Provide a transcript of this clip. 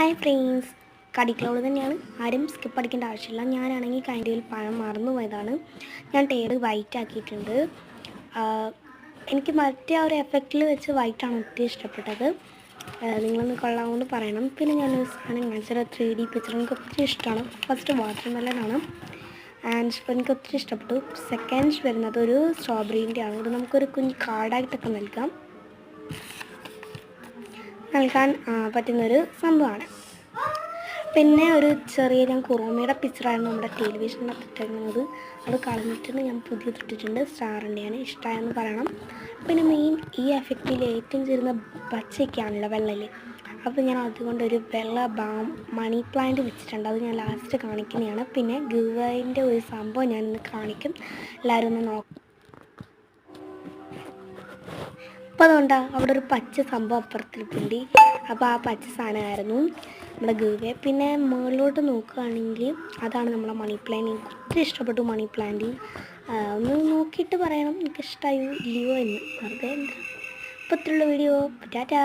Hi friends. കടിക്കളോട് തന്നെയാണ്. ആരും skip അടിക്കേണ്ട ആവശ്യമില്ല. ഞാനാണെങ്കിൽ കൈന്റെ പഴം മറന്നു പോയതാണ്. ഞാൻ ടേറ് വൈറ്റ് ആക്കിയിട്ടുണ്ട്. എനിക്ക് മറ്റേ ആ ഒരു എഫക്റ്റിൽ വെച്ച് വൈറ്റാണ് ഒത്തിരി ഇഷ്ടപ്പെട്ടത്. നിങ്ങളൊന്ന് കൊള്ളാമെന്ന് പറയണം. പിന്നെ ഞാനൊരു സാധനം കാണിച്ചത് ത്രീ. ഡി പിക്ചർ എനിക്ക് ഒത്തിരി ഇഷ്ടമാണ്. ഫസ്റ്റ് വാട്ടർ മെല്ലനാണ് ആൻഡ് എനിക്ക് ഒത്തിരി ഇഷ്ടപ്പെട്ടു. സെക്കൻഡ് വരുന്നത് ഒരു സ്ട്രോബെറീന്റെ ആണ് ഇത് നമുക്കൊരു കുഞ്ഞ് കാർഡായിട്ടൊക്കെ നൽകാം. നൽകാൻ പറ്റുന്നൊരു സംഭവമാണ്. പിന്നെ ഒരു ചെറിയ ഞാൻ കുറുമയുടെ പിക്ചറായിരുന്നു നമ്മുടെ ടെലിവിഷനിൽ ഇട്ടിരുന്നത്. അത് കളഞ്ഞിട്ടുണ്ട്. ഞാൻ പുതിയത് ഇട്ടിട്ടുണ്ട്. സ്റ്റാറിന്റെയാണ് ഇഷ്ടമായെന്ന് പറയണം. പിന്നെ മെയിൻ ഈ എഫക്റ്റിൽ ഏറ്റവും ചേരുന്ന പച്ചയ്ക്കാണല്ലോ വെള്ളയിൽ അപ്പോൾ ഞാൻ അതുകൊണ്ട് ഒരു വെള്ള ബാം മണി പ്ലാന്റ് വെച്ചിട്ടുണ്ട്. അത് ഞാൻ ലാസ്റ്റ് കാണിക്കുന്നതാണ്. പിന്നെ ഗുവൈന്റെ ഒരു സംഭവം ഞാൻ ഇന്ന് കാണിക്കും. എല്ലാവരും ഒന്ന് നോക്കാം. അപ്പോൾ അതുകൊണ്ടാ അവിടെ ഒരു പച്ച സംഭവം അപ്പുറത്തിരിപ്പുണ്ട്. അപ്പോൾ ആ പച്ച സാധനമായിരുന്നു നമ്മുടെ ഗുവെ പിന്നെ മുകളിലോട്ട് നോക്കുകയാണെങ്കിൽ അതാണ് നമ്മളെ മണി പ്ലാന്റ്. എനിക്ക് ഒത്തിരി ഇഷ്ടപ്പെട്ടു മണി പ്ലാന്റ്. ഒന്ന് നോക്കിയിട്ട് പറയണം. എനിക്ക് ലിയോ ഇല്ലയോ എന്ന്. വെറുതെ അപ്പോൾ ഇത്രയുള്ള വീഡിയോ. ടാറ്റാ.